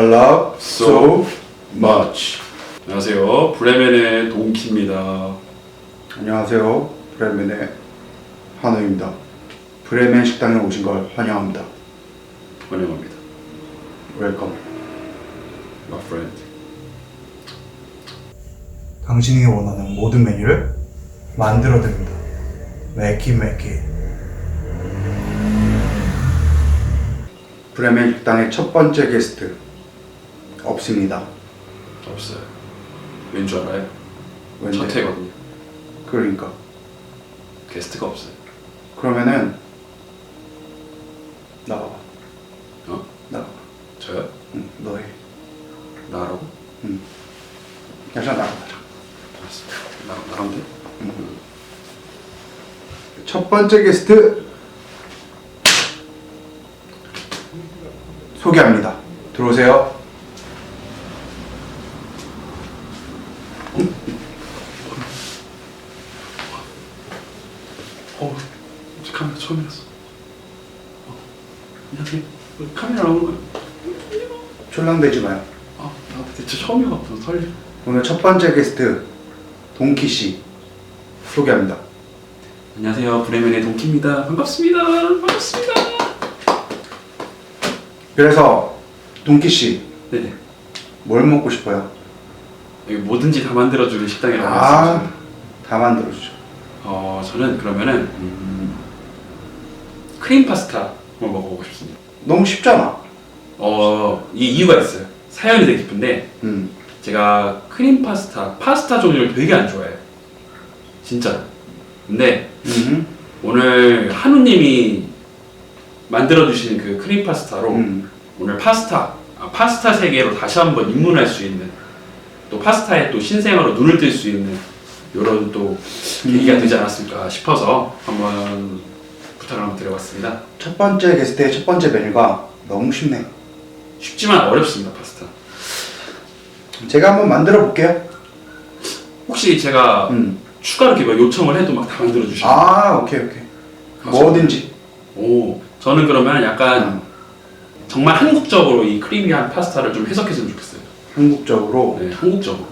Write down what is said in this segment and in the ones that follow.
I love so much. 안녕하세요. 브레멘의 동키입니다. 안녕하세요. 브레멘의 한우입니다. 브레멘 식당에 오신 걸 환영합니다. 환영합니다. 웰컴. My friend. 당신이 원하는 모든 메뉴를 만들어 드립니다. 매키 매키. 브레멘 식당의 첫 번째 게스트 없습니다. 없어요. 왠 줄 알아요? 왠지. 첫 회거든요. 그러니까 게스트가 없어요. 그러면은 나와 어? 나와. 저요? 응, 너해. 나라고? 괜찮아 나와. 알았어. 나, 나가면 돼? 첫 번째 게스트 소개합니다. 들어오세요. 어, 저 카메라 처음이라서. 어, 안녕하세요. 왜 카메라 나오는 거야? 출랑대지 마요. 아, 나 대체 처음이어서 설레. 오늘 첫 번째 게스트 동키 씨 소개합니다. 안녕하세요. 브레멘의 동키입니다. 반갑습니다. 반갑습니다. 그래서 동키 씨 뭘 네. 먹고 싶어요? 여기 뭐든지 다 만들어주는 식당이라고 아, 했습니다. 다 만들어주죠. 어, 저는 그러면은 음, 크림 파스타 한번 먹어보고 싶습니다. 너무 쉽잖아. 어, 이 이유가 있어요. 사연이 되게 깊은데 음, 제가 크림 파스타, 파스타 종류를 되게 안 좋아해요. 진짜. 근데 음, 오늘 한우님이 만들어주신 그 크림 파스타로 음. 오늘 파스타, 아, 파스타 세계로 다시 한번 입문할 수 있는 또 파스타에 또 신생아로 눈을 뜰 수 있는 이런 또 계기가 되지 않았을까 싶어서 한번 부탁을 한번 드려봤습니다. 첫 번째 게스트의 첫 번째 메뉴가 너무 쉽네. 쉽지만 어렵습니다, 파스타. 제가 한번 만들어 볼게요. 혹시 제가 음. 추가로 이렇게 막 요청을 해도 막 다 만들어 주시나요? 아, 오케이 오케이. 뭐든지. 오, 저는 그러면 약간 음. 정말 한국적으로 이 크리미한 파스타를 좀 해석했으면 좋겠어요. 한국적으로 네, 한국적으로.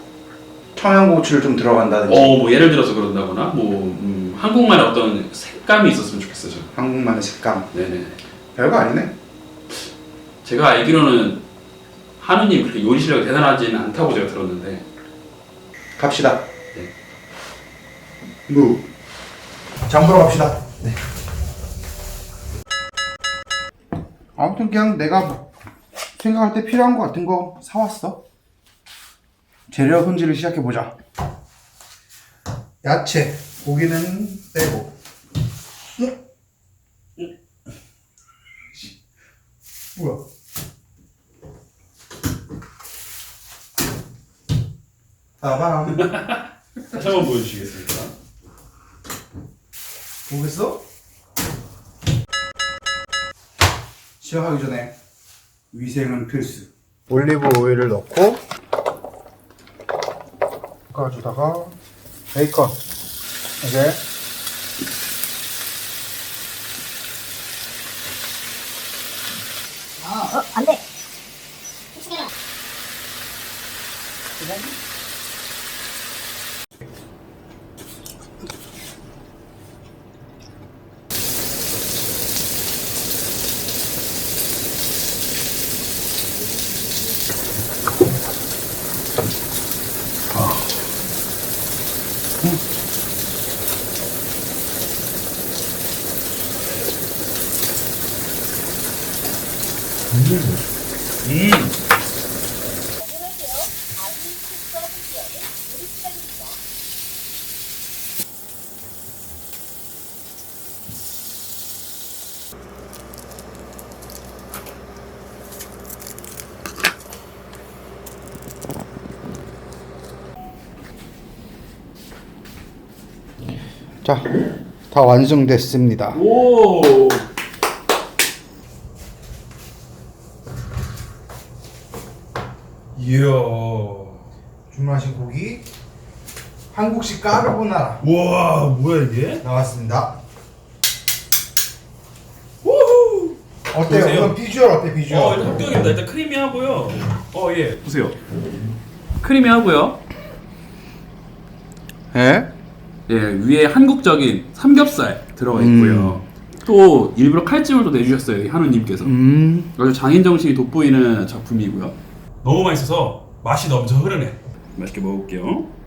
청양고추를 좀 들어간다든지 어, 뭐 예를 들어서 그런다거나 뭐 음, 한국만의 어떤 색감이 있었으면 좋겠어요. 저는. 한국만의 색감. 네네. 별거 아니네. 제가 알기로는 한우님 그렇게 요리 실력이 대단하지는 않다고 제가 들었는데 갑시다. 네. 무. 장 보러 갑시다. 네. 아무튼 그냥 내가 뭐 생각할 때 필요한 거 같은 거 사왔어. 재료 손질을 시작해 보자. 야채, 고기는 빼고. 응? 뭐야? 빠밤. 다시 한번 보여주시겠습니까? 보겠어? 시작하기 전에 위생은 필수. 올리브 오일을 넣고 볶아주다가 베이컨 이제 어, 안 돼. 자, 다 완성됐습니다. 오. 이야. 주문하신 고기 한국식 까르보나라 와 뭐야 이게? 나왔습니다. 어 어때요? 보세요. 이건 비주얼 어때 비주얼? 어, 일단 합격입니다. 일단 크리미하고요. 어, 예. 보세요. 크리미하고요. 예? 예, 위에 한국적인 삼겹살 들어가 있고요. 또 일부러 칼집을 또 내주셨어요, 이 한우님께서. 음. 아주 장인 정신이 돋보이는 작품이고요. 너무 맛있어서 맛이 넘쳐 흐르네. 맛있게 먹을게요.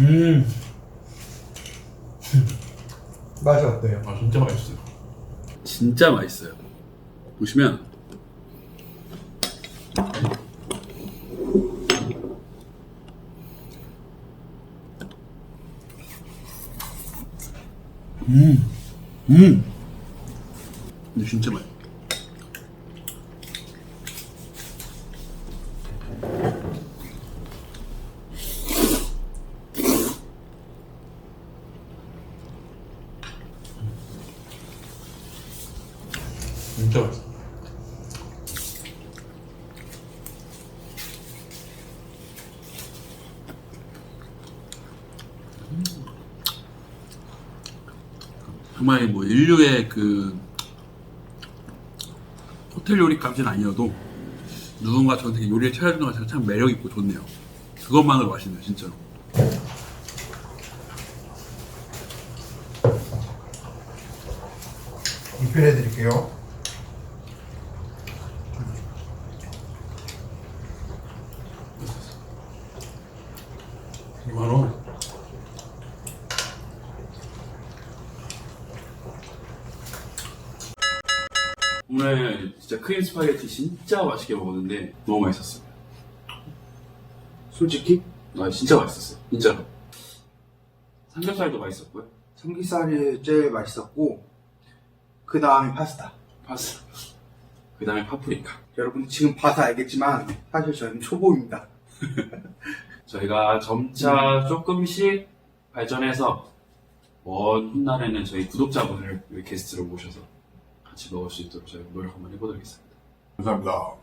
음, 맛이 어때요? 아 진짜 맛있어요. 진짜 맛있어요. 보시면 음, 음, 근데 진짜 맛있어. 진짜 맛있어. 정말 뭐 인류의 그 호텔 요리 값은 아니어도 누군가 저한테 요리를 차려주는 것 자체가 참 매력 있고 좋네요. 그것만으로 맛있네요, 진짜로. 리필해드릴게요. 오늘 진짜 크림 스파게티 진짜 맛있게 먹었는데 너무 맛있었어요. 솔직히 아 진짜 맛있었어요. 진짜로. 삼겹살도 맛있었고요. 삼겹살이 제일 맛있었고 그 다음에 파스타. 파스타. 그 다음에 파프리카. 여러분 지금 봐서 알겠지만 사실 저는 초보입니다. 저희가 점차 조금씩 발전해서 먼 훗날에는 저희 구독자분을 게스트로 모셔서 같이 먹을 수 있도록 저희가 노력 한번 해보도록 하겠습니다. 감사합니다.